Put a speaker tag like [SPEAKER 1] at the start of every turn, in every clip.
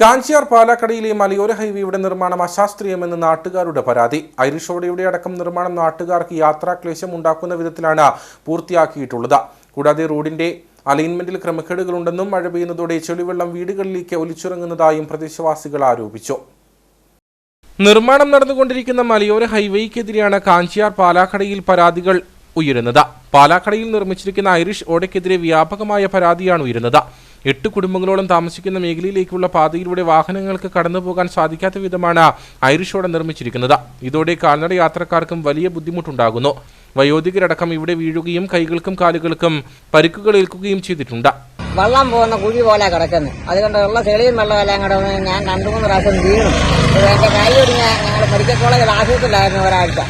[SPEAKER 1] കാഞ്ചിയാർ പാലാക്കടയിലെ മലയോര ഹൈവേയുടെ നിർമ്മാണം അശാസ്ത്രീയമെന്ന് നാട്ടുകാരുടെ പരാതി. ഐറിഷ് ഓടയുടെ അടക്കം നിർമ്മാണം നാട്ടുകാർക്ക് യാത്രാക്ലേശം ഉണ്ടാക്കുന്ന വിധത്തിലാണ് പൂർത്തിയാക്കിയിട്ടുള്ളത്. കൂടാതെ റോഡിന്റെ അലൈൻമെന്റിൽ ക്രമക്കേടുകളുണ്ടെന്നും മഴ പെയ്യുന്നതോടെ ചെളിവെള്ളം വീടുകളിലേക്ക് ഒലിച്ചിറങ്ങുന്നതായും പ്രദേശവാസികൾ ആരോപിച്ചു. നിർമ്മാണം നടന്നുകൊണ്ടിരിക്കുന്ന മലയോര ഹൈവേക്കെതിരെയാണ് കാഞ്ചിയാർ പാലാക്കടയിൽ പരാതികൾ ഉയരുന്നത്. പാലാക്കടയിൽ നിർമ്മിച്ചിരിക്കുന്ന ഐറിഷ് ഓടയ്ക്കെതിരെ വ്യാപകമായ പരാതിയാണ് ഉയരുന്നത്. എട്ട് കുടുംബങ്ങളോളം താമസിക്കുന്ന മേഖലയിലേക്കുള്ള പാതയിലൂടെ വാഹനങ്ങൾക്ക് കടന്നു പോകാൻ സാധിക്കാത്ത വിധമാണ് ഐറിഷ് ഓട നിർമ്മിച്ചിരിക്കുന്നത്. ഇതോടെ കാൽനട യാത്രക്കാർക്കും വലിയ ബുദ്ധിമുട്ടുണ്ടാകുന്നു. വയോധികരടക്കം ഇവിടെ വീഴുകയും കൈകൾക്കും കാലുകൾക്കും പരിക്കുകൾ ഏൽക്കുകയും ചെയ്തിട്ടുണ്ട്.
[SPEAKER 2] വെള്ളം പോകുന്ന കുഴി പോലെ കിടക്കുന്നു. അതുകൊണ്ട് ഉള്ള ചെളിയും വെള്ളം എല്ലാം കൂടെ ഞാൻ രണ്ടു മൂന്ന് പ്രാവശ്യം വീണു. എന്റെ കൈ ഒടിഞ്ഞ ഞങ്ങൾ മെഡിക്കൽ കോളേജിൽ ആശുപത്രിയിലായിരുന്നു ഒരാഴ്ച.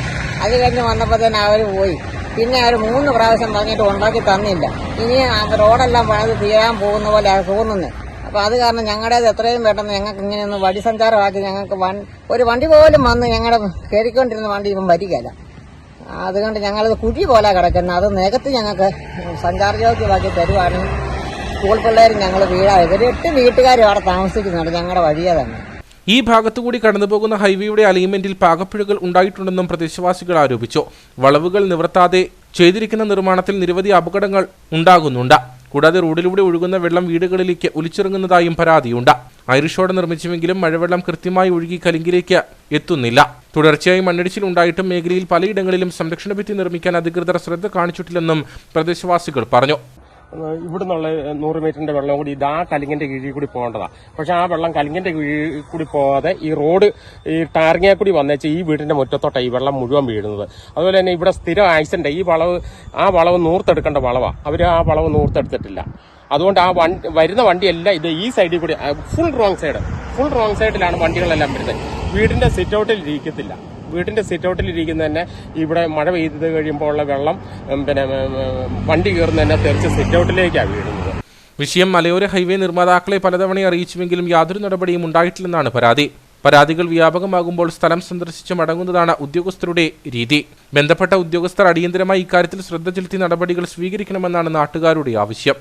[SPEAKER 2] അത് കഴിഞ്ഞ് വന്നപ്പോൾ തന്നെ അവർ പോയി. പിന്നെ അവർ മൂന്ന് പ്രാവശ്യം പറഞ്ഞിട്ട് ഉണ്ടാക്കി തന്നില്ല. ഇനി റോഡെല്ലാം പണിത് തീരാൻ പോകുന്ന പോലെ തോന്നുന്നു. തോന്നുന്നത് അപ്പോൾ അത് കാരണം ഞങ്ങളുടേത് എത്രയും പെട്ടെന്ന് ഞങ്ങൾക്ക് ഇങ്ങനെ ഒന്ന് വഴി സഞ്ചാരമാക്കി ഞങ്ങൾക്ക് വൺ ഒരു വണ്ടി പോലും വന്ന് ഞങ്ങളുടെ കയറിക്കൊണ്ടിരുന്ന വണ്ടി ഇപ്പം വരികയില്ല. അതുകൊണ്ട് ഞങ്ങളത് കുഴി പോലെ കിടക്കുന്നത് അത് നികത്തി ഞങ്ങൾക്ക് സഞ്ചാരയോഗ്യമാക്കി തരുവാണെങ്കിൽ സ്കൂൾ പിള്ളേരും ഞങ്ങൾ വീടാ ഇവർ എട്ട് വീട്ടുകാരും അവിടെ താമസിക്കുന്നുണ്ട് ഞങ്ങളുടെ വഴിയെ തന്നെ.
[SPEAKER 1] ഈ ഭാഗത്തുകൂടി കടന്നുപോകുന്ന ഹൈവേയുടെ അലൈൻമെന്റിൽ പാകപ്പിഴകൾ ഉണ്ടായിട്ടുണ്ടെന്നും പ്രദേശവാസികൾ ആരോപിച്ചു. വളവുകൾ നിവർത്താതെ ചെയ്തിരിക്കുന്ന നിർമ്മാണത്തിൽ നിരവധി അപകടങ്ങൾ ഉണ്ടാകുന്നുണ്ട്. കൂടാതെ റോഡിലൂടെ ഒഴുകുന്ന വെള്ളം വീടുകളിലേക്ക് ഒലിച്ചിറങ്ങുന്നതായും പരാതിയുണ്ട്. ഐറിഷോടെ നിർമ്മിച്ചുവെങ്കിലും മഴവെള്ളം കൃത്യമായി ഒഴുകി കലിങ്കിലേക്ക് എത്തുന്നില്ല. തുടർച്ചയായി മണ്ണിടിച്ചിൽ ഉണ്ടായിട്ടും മേഖലയിൽ പലയിടങ്ങളിലും സംരക്ഷണ ഭിത്തി നിർമ്മിക്കാൻ അധികൃതർ ശ്രദ്ധ കാണിച്ചിട്ടില്ലെന്നും പ്രദേശവാസികൾ പറഞ്ഞു.
[SPEAKER 3] ഇവിടെ നിന്നുള്ള നൂറ് മീറ്ററിന്റെ വെള്ളം കൂടി ഇത് കലിങ്ങിന്റെ കീഴിൽ കൂടി പോകേണ്ടതാണ് പക്ഷെ ആ വെള്ളം കലിങ്ങിന്റെ കീഴിൽ കൂടി പോകാതെ ഈ റോഡ് ഈ ടാറിങ്ങെ കൂടി വന്നേച്ച് ഈ വീടിന്റെ മുറ്റത്തോട്ടാണ് ഈ വെള്ളം മുഴുവൻ വീഴുന്നത്. അതുപോലെ തന്നെ ഇവിടെ സ്ഥിരം ആക്സിഡന്റ് ഈ വളവ് ആ വളവ് നൂർത്തെടുക്കേണ്ട വളവാണ് അവർ ആ വളവ് നൂർത്തെടുത്തിട്ടില്ല. അതുകൊണ്ട് ആ വണ്ടി വരുന്ന വണ്ടിയെല്ലാം ഇത് ഈ സൈഡിൽ കൂടി full wrong side full wrong സൈഡിലാണ് വണ്ടികളെല്ലാം വരുന്നത്. വീടിന്റെ സിറ്റ് ഔട്ടിൽ ഇരിക്കത്തില്ല. വീടിന്റെ സിറ്റ് ഔട്ടിൽ ഇരിക്കുന്ന തന്നെ ഇവിടെ മഴ പെയ്തത് കഴിയുമ്പോൾ ഉള്ള വെള്ളം പിന്നെ വണ്ടി കയറുന്ന തന്നെ തെറിച്ച് സിറ്റ് ഔട്ടിലേക്കാണ് വീഴുന്നത്.
[SPEAKER 1] വിഷയം മലയോര ഹൈവേ നിർമ്മാതാക്കളെ പലതവണ അറിയിച്ചുവെങ്കിലും യാതൊരു നടപടിയും ഉണ്ടായിട്ടില്ലെന്നാണ് പരാതി. പരാതികൾ വ്യാപകമാകുമ്പോൾ സ്ഥലം സന്ദർശിച്ച് മടങ്ങുന്നതാണ് ഉദ്യോഗസ്ഥരുടെ രീതി. ബന്ധപ്പെട്ട ഉദ്യോഗസ്ഥർ അടിയന്തരമായി ഇക്കാര്യത്തിൽ ശ്രദ്ധ ചെലുത്തി നടപടികൾ സ്വീകരിക്കണമെന്നാണ് നാട്ടുകാരുടെ ആവശ്യം.